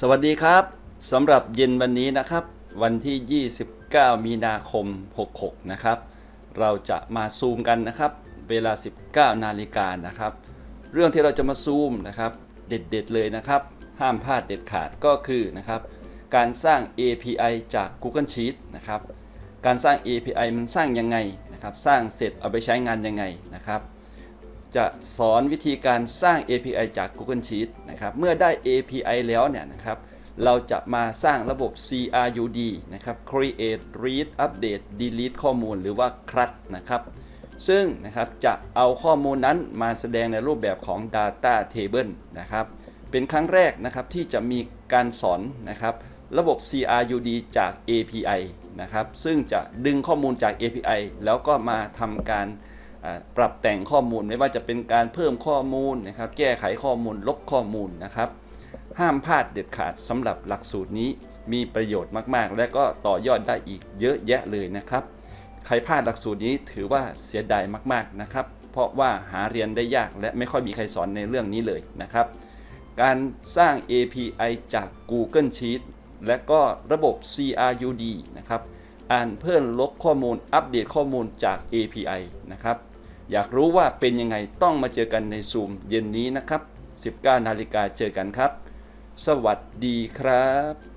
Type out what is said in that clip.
สวัสดีครับสำหรับเย็นวันนี้นะครับ วันที่ 29 มีนาคม 66 นะครับ เราจะมาซูมกันนะครับ เวลา 19 นาฬิกานะครับ เรื่องที่เราจะมาซูมนะครับ เด็ดๆเลยนะครับ ห้ามพลาดเด็ดขาดก็คือนะครับ การสร้าง API จาก Google Sheets นะครับ การสร้าง API มันสร้างยังไงนะครับ สร้างเสร็จเอาไปใช้งานยังไงนะครับ จะสอนวิธีการสร้าง API จาก Google Sheets นะครับ เมื่อได้ API แล้วเนี่ยนะครับเราจะมาสร้างระบบ CRUD นะครับ Create Read Update Delete ข้อมูลหรือว่า CRUD นะครับ ซึ่งนะครับจะเอาข้อมูลนั้นมาแสดงในรูปแบบของ Data Table นะครับ เป็นครั้งแรกนะครับที่จะมีการสอนนะครับระบบ CRUD จาก API นะครับ ซึ่งจะดึงข้อมูลจาก API แล้วก็มาทำการ ปรับแต่งข้อมูลไม่ว่าจะเป็นการเพิ่มข้อมูลนะครับ แก้ไขข้อมูลลบข้อมูลนะครับ ห้ามพลาดเด็ดขาดสำหรับหลักสูตรนี้มีประโยชน์มากๆ และก็ต่อยอดได้อีกเยอะแยะเลยนะครับ ใครพลาดหลักสูตรนี้ถือว่าเสียดายมากๆนะครับ เพราะว่าหาเรียนได้ยากและไม่ค่อยมีใครสอนในเรื่องนี้เลยนะครับ การสร้าง API จาก Google Sheet และก็ระบบ CRUD นะครับ อ่านเพิ่มลบข้อมูลอัปเดตข้อมูลจาก API นะครับ อยากรู้ว่าเป็นยังไงต้องมาเจอกันในซูมเย็นนี้นะครับ 19นาฬิกาเจอกันครับ สวัสดีครับ